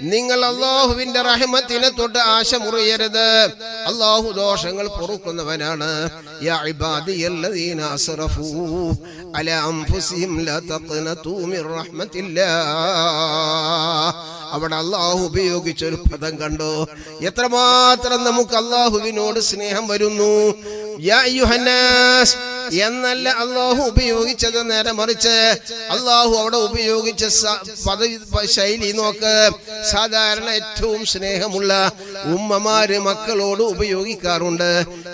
നിങ്ങൾ അള്ളാഹുവിന്റെ റഹ്മത്തിനെ തൊട്ട് ആശ മുറിയരുത് അള്ളാഹു ദോഷങ്ങൾ പൊറുക്കുന്നവനാണ്. അവിടെ അള്ളാഹു ഉപയോഗിച്ച ഒരു പദം കണ്ടോ? എത്രമാത്രം നമുക്ക് അള്ളാഹുവിനോട് സ്നേഹം വരുന്നു. യാ എന്നല്ല അള്ളാഹു ഉപയോഗിച്ചത് നേരെ മറിച്ച്. അള്ളാഹു അവിടെ ഉപയോഗിച്ച ശൈലി നോക്ക്. സാധാരണ ഏറ്റവും സ്നേഹമുള്ള ഉമ്മമാര് മക്കളോട് ഉപയോഗിക്കാറുണ്ട്.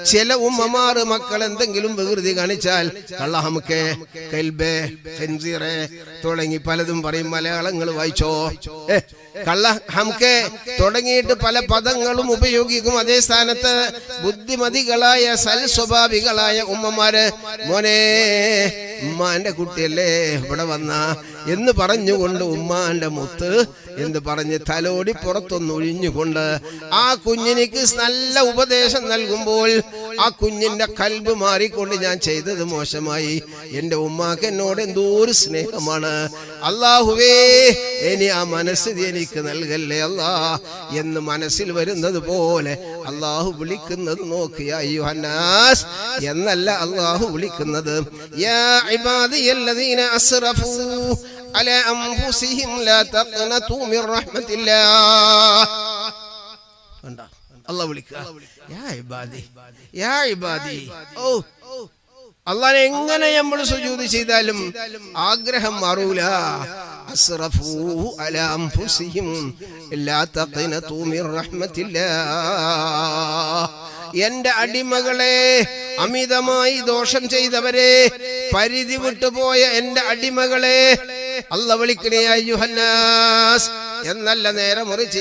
ചില ഉമ്മമാര് മക്കൾ എന്തെങ്കിലും വികൃതി കാണിച്ചാൽ കള്ളഹമുക്കെ തുടങ്ങി പലതും പറയും മലയാളങ്ങൾ വായിച്ചോ. കള്ള തുടങ്ങിയിട്ട് പല പദങ്ങളും ഉപയോഗിക്കും അതേ സ്ഥാനത്ത്. ബുദ്ധിമതികളായ സൽ സ്വഭാവികളായ ഉമ്മമാര് മോനെ ഉമ്മാന്റെ കുട്ടിയല്ലേ ഇവിടെ വന്ന. എന്ന് പറഞ്ഞുകൊണ്ട് ഉമ്മാന്റെ മുത്ത് എന്ന് പറഞ്ഞ് തലോടി പുറത്തൊന്നൊഴിഞ്ഞുകൊണ്ട് ആ കുഞ്ഞിനിക്ക് നല്ല ഉപദേശം നൽകുമ്പോൾ ആ കുഞ്ഞിന്റെ കൽബ് മാറിക്കൊണ്ട് ഞാൻ ചെയ്തത് മോശമായി. എന്റെ ഉമ്മാക്ക് എന്നോട് എന്തോ ഒരു സ്നേഹമാണ്. അള്ളാഹുവേ ഇനി ആ മനസ്സിതി എനിക്ക് നൽകല്ലേ അല്ലാ എന്ന് മനസ്സിൽ വരുന്നത് പോലെ അള്ളാഹു വിളിക്കുന്നത് നോക്കിയ എന്നല്ല അള്ളാഹു വിളിക്കുന്നത്. യാ ഇബാദിയല്ലദീന അസ്റഫൂ അല ലാ തഖ്നതു മിർ റഹ്മത്തില്ലാഹ് കണ്ട? അള്ളാഹ് വിളിക്കുക യാ ഇബാദി. യാ ഇബാദി. ഓ അള്ളാനെ എങ്ങനെ നമ്മൾ സുജൂത് ചെയ്താലും ആഗ്രഹം മാറൂല. എന്റെ അടിമകളെ അമിതമായി ദോഷം ചെയ്തവരെ പരിധി വിട്ടുപോയ എന്റെ അടിമകളെ അല്ല വിളിക്കണേ അയ്യുഹന്നാസ്. എന്നല്ല നേരെ മുറിച്ച്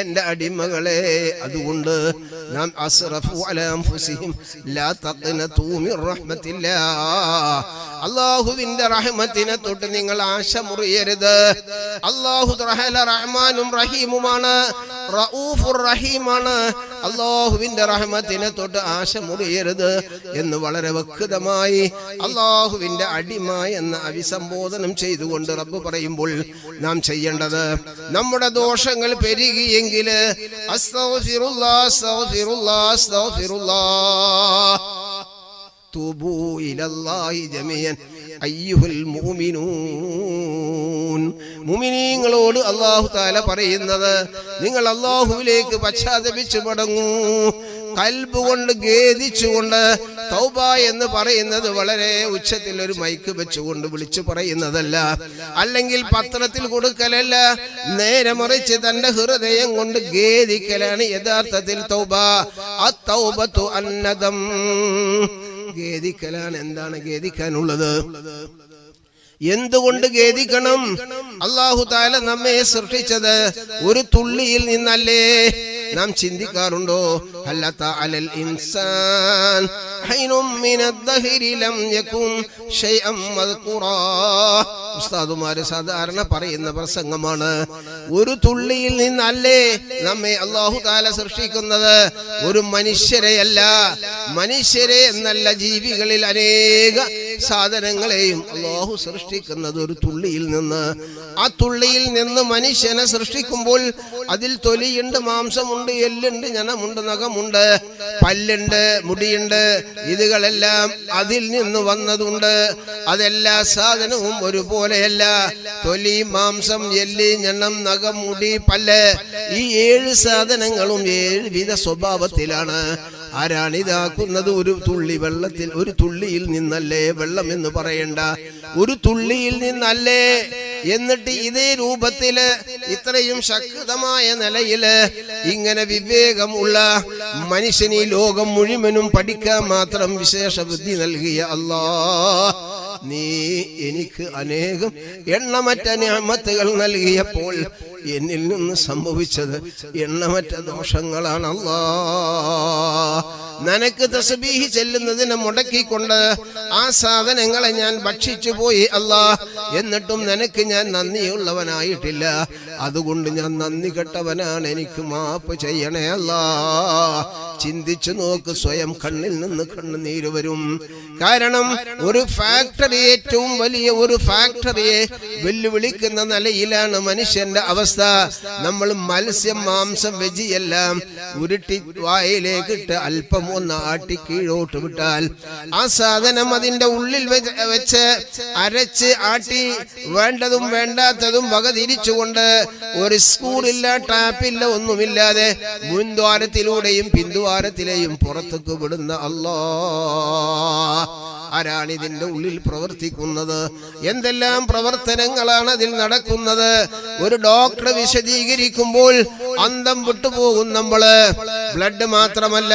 എന്റെ അടിമകളെ അതുകൊണ്ട് നാം അസ്റഫു അലാ ലാ തഖ്നതൂ മിർ റഹ്മത്തില്ലാഹ് അല്ലാഹുവിന്റെ റഹ്മത്തിനെ തൊട്ട് നിങ്ങൾ ആശ മുറിയരുത് റഹല റഹ്മാനും റഹീമുമാണ്. റഊഫുർ റഹീമാണ്. അള്ളാഹുവിന്റെ റഹ്മത്തിനെ തൊട്ട് ആശ മുറിയരുത് എന്ന് വളരെ വ്യക്തമായി അള്ളാഹുവിന്റെ അടിമ എന്ന് അഭിസംബോധനം ചെയ്തുകൊണ്ട് റബ്ബ് പറയുമ്പോൾ നാം ചെയ്യേണ്ടത് നമ്മുടെ ദോഷങ്ങൾ പെരുകിയെങ്കിൽ അസ്തഗ്ഫിറുല്ലാ അസ്തഗ്ഫിറുല്ലാ അസ്തഗ്ഫിറുല്ലാ توبوا إلى الله جميعا أيها المؤمنون മുമിനീങ്ങളോട് അള്ളാഹു താല പറയുന്നത് നിങ്ങൾ അള്ളാഹുവിലേക്ക് പശ്ചാത്തപിച്ചു മടങ്ങൂ കൽബ് കൊണ്ട് ഖേദിച്ചുകൊണ്ട് തൗബ എന്ന് പറയുന്നത് വളരെ ഉച്ചത്തിൽ ഒരു മൈക്ക് വെച്ചുകൊണ്ട് വിളിച്ചു പറയുന്നതല്ല അല്ലെങ്കിൽ പത്രത്തിൽ കൊടുക്കലല്ല നേരെ മറിച്ച് തന്റെ ഹൃദയം കൊണ്ട് ഖേദിക്കലാണ് യഥാർത്ഥത്തിൽ തൗബ അത്തൗബത്തു അന്നദം ഖേദിക്കലാണ് എന്താണ് ഖേദിക്കാനുള്ളത് എന്തുകൊണ്ട് ഖേദിക്കണം അള്ളാഹു താല നമ്മെ സൃഷ്ടിച്ചത് ഒരു തുള്ളിയിൽ നിന്നല്ലേ. നാം ചിന്തിക്കാറുണ്ടോ? അല്ലത്ത അലൽ ഇൻസാൻ. ഹൈനും الدهر ലം يكن شيئا مذكورا ഉസ്താദുമാര് സാധാരണ പറയുന്ന പ്രസംഗമാണ്. ഒരു തുള്ളിയിൽ നിന്നല്ലേ നമ്മെ അള്ളാഹു താല സൃഷ്ടിക്കുന്നത്? ഒരു മനുഷ്യരെയല്ല. മനുഷ്യരെ എന്നല്ല ജീവികളിൽ അനേക സാധനങ്ങളെയും അള്ളാഹു സൃഷ്ടിക്കുന്നത് ഒരു തുള്ളിയിൽ നിന്ന്. ആ തുള്ളിയിൽ നിന്ന് മനുഷ്യനെ സൃഷ്ടിക്കുമ്പോൾ അതിൽ തൊലിയുണ്ട് മാംസമുണ്ട് എല്ലുണ്ട് ഞനമുണ്ട് നഖമുണ്ട് പല്ലുണ്ട് മുടിയുണ്ട് ഇതുകളെല്ലാം അതിൽ നിന്ന് വന്നതുണ്ട്. അതെല്ലാ സാധനവും ഒരുപോലെയല്ല. തൊലി മാംസം എല്ല് ഞണ്ണം നഖം മുടി പല്ല്. ഈ ഏഴ് സാധനങ്ങളും ഏഴ് വിധ സ്വഭാവത്തിലാണ്. ആരാണിതാക്കുന്നത്? ഒരു തുള്ളി വെള്ളത്തിൽ ഒരു തുള്ളിയിൽ നിന്നല്ലേ വെള്ളം എന്ന് പറയണ്ട. ഒരു തുള്ളിയിൽ നിന്നല്ലേ എന്നിട്ട് ഇതേ രൂപത്തിൽ ഇത്രയും ശക്തമായ നിലയിൽ ഇങ്ങനെ വിവേകമുള്ള മനുഷ്യന് ഈ ലോകം മുഴുവനും പഠിക്കാൻ മാത്രം വിശേഷ ബുദ്ധി നൽകിയ അല്ലാ നീ എനിക്ക് അനേകം എണ്ണമറ്റ ഞാമത്തുകൾ നൽകിയപ്പോൾ എന്നിൽ നിന്ന് സംഭവിച്ചത് എണ്ണമറ്റ ദോഷങ്ങളാണ്. നനക്ക് നിനക്ക് തസ്ബീഹി ചെല്ലുന്നതിനെ മുടക്കിക്കൊണ്ട് ആ സാധനങ്ങളെ ഞാൻ ഭക്ഷിച്ചു പോയി അല്ലാ. എന്നിട്ടും നിനക്ക് ഞാൻ നന്ദിയുള്ളവനായിട്ടില്ല. അതുകൊണ്ട് ഞാൻ നന്ദി കെട്ടവനാണ് എനിക്ക് മാപ്പ് ചെയ്യണേ അല്ലാ. ചിന്തിച്ചു നോക്ക് സ്വയം കണ്ണിൽ നിന്ന് കണ്ണുനീര് വരും. കാരണം ഒരു ഫാക്ടറി ഏറ്റവും വലിയ ഒരു ഫാക്ടറിയെ വെല്ലുവിളിക്കുന്ന നിലയിലാണ് മനുഷ്യന്റെ അവസ്ഥ. നമ്മൾ മത്സ്യം മാംസം വെജി എല്ലാം ഉരുട്ടി വായിലേക്കിട്ട് അല്പം ഒന്ന് ആട്ടി കീഴോട്ട് വിട്ടാൽ ആ സാധനം അതിന്റെ ഉള്ളിൽ വെച്ച് അരച്ച് ആട്ടി വേണ്ടതും വേണ്ടാത്തതും വകതിരിച്ചുകൊണ്ട് ഒരു സ്കൂളില്ല ടാപ്പില്ല ഒന്നുമില്ലാതെ മുൻദ്വാരത്തിലൂടെയും പിന്തുവാരത്തിലെയും പുറത്തേക്ക് വിടുന്ന അല്ലാ ആരാണ് ഇതിന്റെ ഉള്ളിൽ പ്രവർത്തിക്കുന്നത്? എന്തെല്ലാം പ്രവർത്തനങ്ങളാണ് അതിൽ നടക്കുന്നത്? ഒരു ഡോക്ടർ വിശദീകരിക്കുമ്പോൾ അന്തം വിട്ടുപോകും നമ്മൾ. ബ്ലഡ് മാത്രമല്ല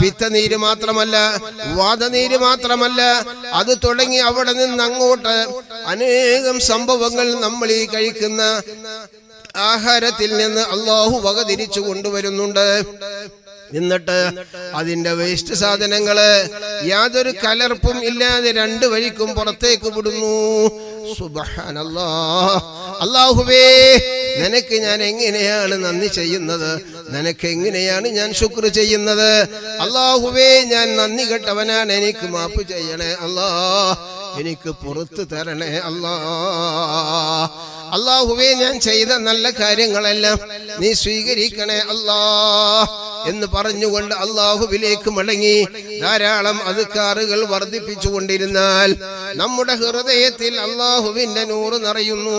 പിത്തനീര് മാത്രമല്ല വാദനീര് മാത്രമല്ല. അത് തുടങ്ങി അവിടെ നിന്ന് അങ്ങോട്ട് അനേകം സംഭവങ്ങൾ നമ്മൾ ഈ കഴിക്കുന്ന ആഹാരത്തിൽ നിന്ന് അള്ളാഹു വക തിരിച്ചു കൊണ്ടുവരുന്നുണ്ട്. എന്നിട്ട് അതിന്റെ വേസ്റ്റ് സാധനങ്ങൾ യാതൊരു കലർപ്പും ഇല്ലാതെ രണ്ട് വഴിക്കും പുറത്തേക്ക് വിടുന്നു. സുബ്ഹാനല്ലാ. അള്ളാഹുവേ നിനക്ക് ഞാൻ എങ്ങനെയാണ് നന്ദി ചെയ്യുന്നത്? നിനക്ക് എങ്ങനെയാണ് ഞാൻ ശുക്ർ ചെയ്യുന്നത്? അള്ളാഹുവേ ഞാൻ നന്ദി കെട്ടവനാണ്. എനിക്ക് മാപ്പ് ചെയ്യണേ അല്ലാ. എനിക്ക് പുറത്തു തരണേ അല്ലാ. അള്ളാഹുവേ ഞാൻ ചെയ്ത നല്ല കാര്യങ്ങളെല്ലാം നീ സ്വീകരിക്കണേ അല്ലാ എന്ന് പറഞ്ഞുകൊണ്ട് അള്ളാഹുവിലേക്ക് മടങ്ങി. ധാരാളം അതുക്കാറുകൾ വർദ്ധിപ്പിച്ചുകൊണ്ടിരുന്നാൽ നമ്മുടെ ഹൃദയത്തിൽ അള്ളാഹുവിന്റെ നൂറ് നിറയുന്നു.